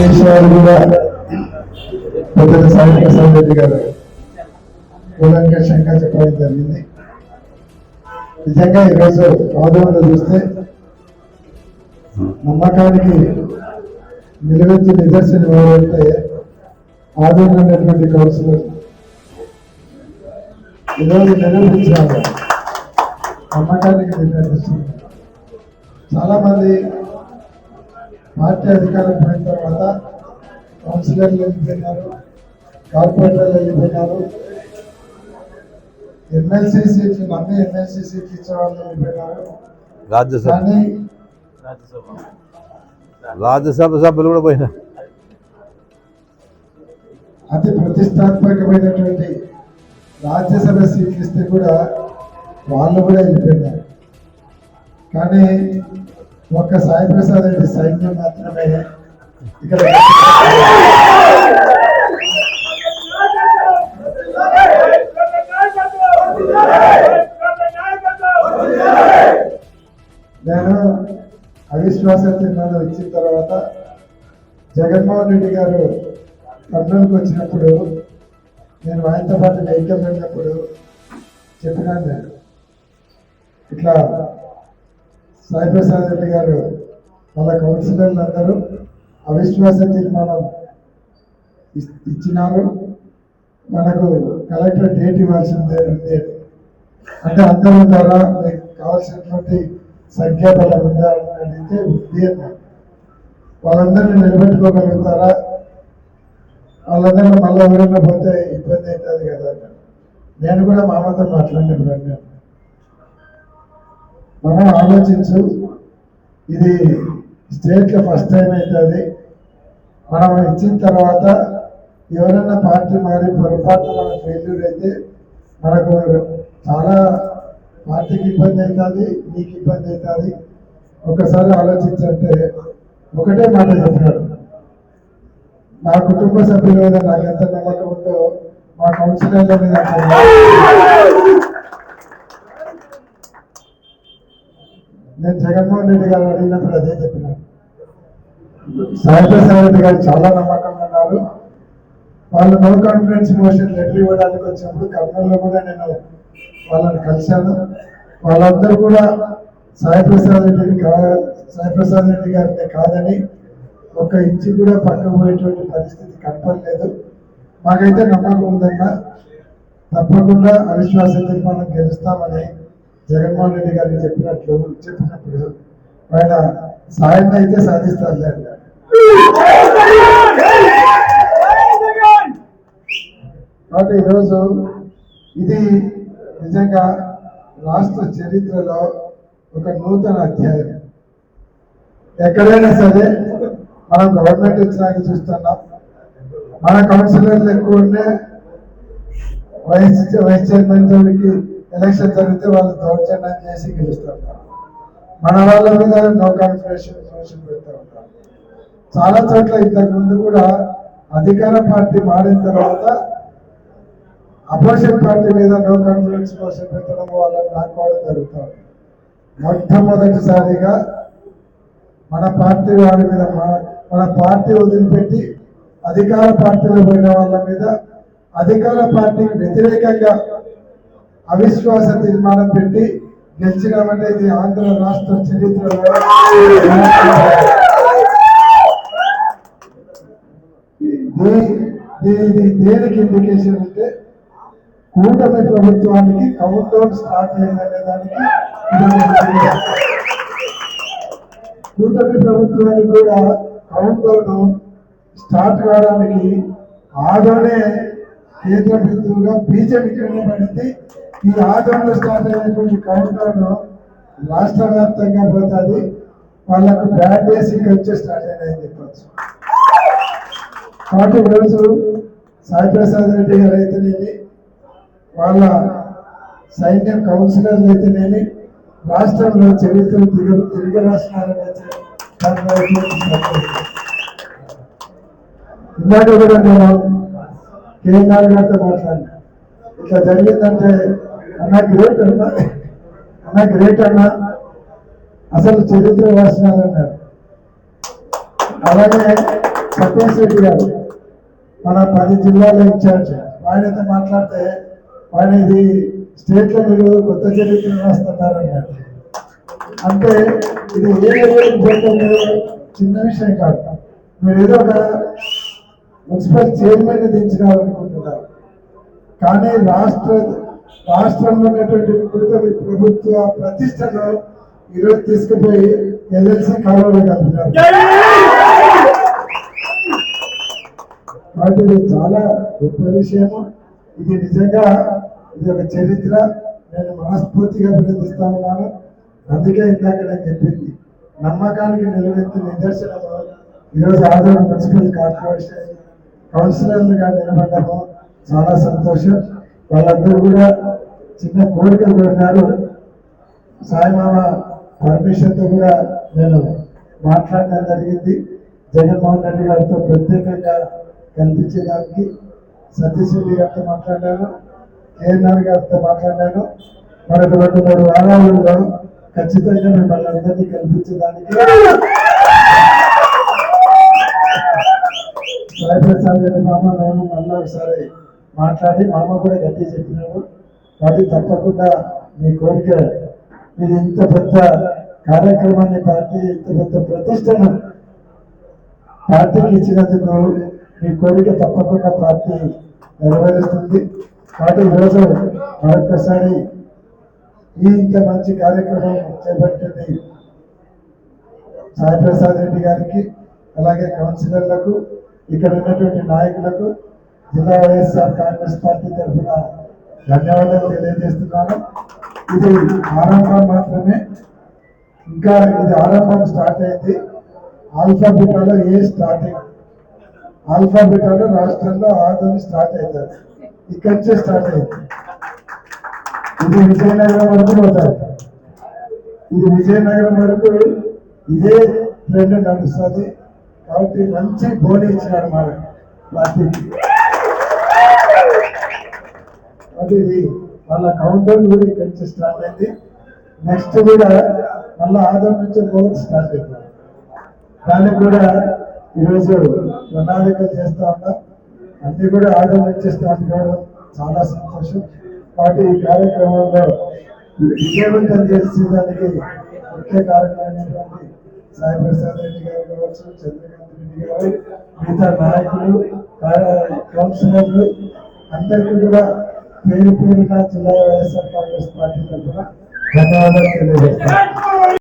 అన్ని విషయాలు కూడా. పెద్దల సాయి ప్రసాద్ రెడ్డి గారు కూలంకషంగా చెప్పడం జరిగింది. నిజంగా ఈరోజు ఆదోళన చూస్తే నమ్మకానికి నిలవెత్తి నిదర్శనం ఎవరంటే ఆదోళన ఉన్నటువంటి కౌన్సిలర్. ఈరోజు నిరూపించారు. నమ్మకానికి నిలబెట్టిస్తున్నారు చాలా మంది పార్టీ అధికారం పోయిన తర్వాత కౌన్సిలర్లు వెళ్ళిపోయినారు కార్పొరేటర్లు వెళ్ళిపోయినారు ఎమ్మెల్సీ సీట్లు అన్ని ఎమ్మెల్సీ సీట్లు ఇచ్చే వాళ్ళు వెళ్ళిపోయినారు రాజ్యసభ. రాజ్యసభ సభ్యులు కూడా పోయినా అతి ప్రతిష్టాత్మకమైనటువంటి రాజ్యసభ సీట్లు ఇస్తే కూడా వాళ్ళు కూడా వెళ్ళిపోయినారు. కానీ ఒక్క సాయి ప్రసాద్ రెడ్డి సైన్యం మాత్రమే. ఇక్కడ నేను అవిశ్వాస తీర్మానం ఇచ్చిన తర్వాత జగన్మోహన్ రెడ్డి గారు కర్నూలుకు వచ్చినప్పుడు నేను ఆయనతో పాటు నైక్యం వెళ్ళినప్పుడు చెప్పినాను నేను. ఇట్లా సాయి ప్రసాద్ రెడ్డి గారు వాళ్ళ కౌన్సిలర్లు అందరూ అవిశ్వాస తీర్మానం ఇచ్చినారు. మనకు కలెక్టర్ డేట్ ఇవ్వాల్సిందే ఉంది. అంటే అందరూ ద్వారా మీకు కావాల్సినటువంటి సంఖ్యాబలం ఉందా అని అడిగితే ఉంది అన్నారు. వాళ్ళందరినీ నిలబెట్టుకోగలుగుతారా? వాళ్ళందరూ మళ్ళీ ఎవరైనా పోతే ఇబ్బంది అవుతుంది కదా నేను కూడా మామతో మాట్లాడినప్పుడు అన్నాను. మనం ఆలోచించు. ఇది స్టేట్లో ఫస్ట్ టైం అవుతుంది మనం ఇచ్చిన తర్వాత ఎవరైనా పార్టీ మారి పొరపాటు మన ఫెయిల్యూర్ అయితే మనకు చాలా పార్టీకి ఇబ్బంది అవుతుంది నీకు ఇబ్బంది అవుతుంది. ఒకసారి ఆలోచించంటే ఒకటే మాట చెప్పాడు నా కుటుంబ సభ్యుల మీద నాకు ఎంత నమ్మకం ఉందో మా కౌన్సిలర్ల మీద అంత నమ్మకం. నేను జగన్మోహన్ రెడ్డి గారు అడిగినప్పుడు అదే చెప్పినాను సాయిప్రసాద్ రెడ్డి గారు చాలా నమ్మకంగా ఉన్నారు. వాళ్ళు నో కాన్ఫిడెన్స్ మోషన్ లెటర్ ఇవ్వడానికి వచ్చినప్పుడు కర్నూలులో కూడా నేను వాళ్ళని కలిశాను. వాళ్ళందరూ కూడా సాయిప్రసాద్ రెడ్డిని కా సాయిప్రసాద్ రెడ్డి గారిని కాదని ఒక ఇంచు కూడా పక్కకు పోయేటువంటి పరిస్థితి కనపడలేదు. మాకైతే నమ్మకం ఉందన్నా. తప్పకుండా అవిశ్వాస తీర్మానం గెలుస్తామని జగన్మోహన్ రెడ్డి గారికి చెప్పినట్లు చెప్పినప్పుడు ఆయన సాయం అయితే సాధిస్తారు అన్నాడు కాబట్టి ఈరోజు ఇది నిజంగా రాష్ట్ర చరిత్రలో ఒక నూతన అధ్యాయం. ఎక్కడైనా సరే మనం గవర్నమెంట్ వచ్చినాక చూస్తున్నాం. మన కౌన్సిలర్లు ఎక్కువ ఉంటే వైస్ వైస్ చైర్మన్ తోడికి ఎలక్షన్ జరిగితే వాళ్ళు దౌర్జన్యం చేసి గెలుస్తుంటారు మన వాళ్ళ మీద నో కాన్ఫిడెన్స్ మోషన్ పెడుతూ ఉంటారు. చాలా చోట్ల ఇంతకు ముందు కూడా అధికార పార్టీ మారిన తర్వాత అపోజిషన్ పార్టీ మీద నో కాన్ఫిడెన్స్ మోషన్ పెట్టడం వాళ్ళని లాక్కోవడం జరుగుతుంది మొట్టమొదటిసారిగా మన పార్టీ వారి మీద మన పార్టీ వదిలిపెట్టి అధికార పార్టీలో పోయిన వాళ్ళ మీద అధికార పార్టీకి వ్యతిరేకంగా అవిశ్వాస తీర్మానం పెట్టి గెలిచినామంటే ఇది ఆంధ్ర రాష్ట్ర చరిత్రలో దీని దేనికి ఇండికేషన్ అంటే కూటమి ప్రభుత్వానికి కౌంట్ డౌన్ స్టార్ట్ అయిందనే దానికి కూటమి ప్రభుత్వానికి కూడా కౌంట్ డౌన్ స్టార్ట్ కావడానికి ఆదోనే కేంద్ర బిందువుగా బీజం ఇక్కడనే పడింది ఈ ఆటంలో స్టార్ట్ అయినటువంటి కౌంట్ రాష్ట్ర వ్యాప్తంగా పోతుంది వాళ్ళకు బ్యాడ్ డేస్ ఇక్కడ వచ్చే స్టార్ట్ అయినాయని చెప్పచ్చు. కాబట్టి ఈరోజు సాయి ప్రసాద్ రెడ్డి గారు అయితేనేమి వాళ్ళ సైన్యం కౌన్సిలర్లు అయితేనేమి రాష్ట్రంలో చరిత్ర తిరిగి తిరిగి రాసినారనే ఇందాక కూడా నేను కేఎన్ఆర్ గారితో మాట్లాడినా. ఇట్లా జరిగిందంటే అన్న గ్రేట్ అన్నా? అన్న గ్రేట్ అన్నా? అసలు చరిత్ర రాసినారన్నాడు అలాగే సతీష్ రెడ్డి గారు మన పది జిల్లాల ఇన్ఛార్జ్ ఆయనతో మాట్లాడితే ఆయన ఇది స్టేట్లో మీరు కొత్త చరిత్ర రాస్తున్నారన్నారు. అంటే ఇది ఏ విధంగా పోతుంది చిన్న విషయం కాదు. మీరు ఏదో ఒక మున్సిపల్ చైర్మన్ దించినారనుకుంటున్నారు కానీ రాష్ట్ర రాష్ట్రంలో ఉన్నటువంటి ప్రభుత్వ ప్రభుత్వ ప్రతిష్టను ఈరోజు తీసుకుపోయి ఎల్ఎల్సి కాలంలో కలిపినారు కాబట్టి ఇది చాలా గొప్ప విషయము. ఇది నిజంగా ఇది ఒక చరిత్ర. నేను మనస్ఫూర్తిగా అభినందిస్తా ఉన్నాను. అందుకే ఇందాక నేను చెప్పింది. నమ్మకానికి నిలవెత్తు నిదర్శనము. ఈరోజు ఆదరణ మున్సిపల్ కార్పొరేషన్ కౌన్సిలర్లుగా నిలబడ్డాము చాలా సంతోషం. వాళ్ళందరూ కూడా చిన్న కోరికలు కోరినారు. సాయిమామ పర్మిషన్తో కూడా నేను మాట్లాడడం జరిగింది. జగన్మోహన్ రెడ్డి గారితో ప్రత్యేకంగా కల్పించడానికి సతీష్ రెడ్డి గారితో మాట్లాడాను. కేఎన్ఆర్ గారితో మాట్లాడాను. మరొక రెండు మూడు వారాలలో ఖచ్చితంగా మిమ్మల్ని అందరినీ కల్పించడానికి సాయిప్రసాద్ రెడ్డి మామ మేము మళ్ళీ ఒకసారి మాట్లాడి మామ కూడా గట్టి చెప్పినాడు. కాబట్టి తప్పకుండా మీ కోరిక మీరు ఇంత పెద్ద కార్యక్రమాన్ని పార్టీ ఇంత పెద్ద ప్రతిష్టను పార్టీకి ఇచ్చినందుకు మీ కోరిక తప్పకుండా పార్టీ నెరవేరుస్తుంది. కాబట్టి ఈరోజు మరొకసారి ఈ ఇంత మంచి కార్యక్రమం చేపట్టింది సాయిప్రసాద్ రెడ్డి గారికి అలాగే కౌన్సిలర్లకు ఇక్కడ ఉన్నటువంటి నాయకులకు జిల్లా వైఎస్ఆర్ కాంగ్రెస్ పార్టీ తరఫున ధన్యవాదాలు తెలియజేస్తున్నాను. ఇది ఆరంభం మాత్రమే. ఇంకా ఇది ఆరంభం స్టార్ట్ అయింది. ఆల్ఫాబిటాలో ఏ స్టార్టింగ్ ఆల్ఫాబిటాలో రాష్ట్రంలో ఆదోని స్టార్ట్ అవుతారు ఇక్కడి నుంచే స్టార్ట్ అయింది. ఇది విజయనగరం వరకు పోతారు. ఇది విజయనగరం వరకు ఇదే ట్రెండ్ నడుస్తుంది. కాబట్టి మంచి బోర్డు ఇచ్చినాడు మన పార్టీకి. అంటే ఇది వాళ్ళ కౌంటర్ కూడా ఇక్కడ నుంచి స్టార్ట్ అయింది. నెక్స్ట్ కూడా మళ్ళీ ఆధార్ నుంచి రోడ్ స్టార్ట్ అవుతుంది దానికి కూడా ఈరోజు ప్రణాళికలు చేస్తూ ఉన్నాం. అన్ని కూడా ఆధార్ నుంచి స్టార్ట్ కావడం చాలా సంతోషం. కాబట్టి ఈ కార్యక్రమంలో విజయవంతం చేసేదానికి ముఖ్య కార్యక్రమైనటువంటి సాయి ప్రసాద్ రెడ్డి గారు కావచ్చు చంద్రకాంత్ రెడ్డి గారు మిగతా నాయకులు కౌన్సిలర్లు అందరికీ కూడా పేరు పేరున జిల్లా వైఎస్ఆర్ కాంగ్రెస్ పార్టీ తరఫున ధన్యవాదాలు తెలియజేస్తాను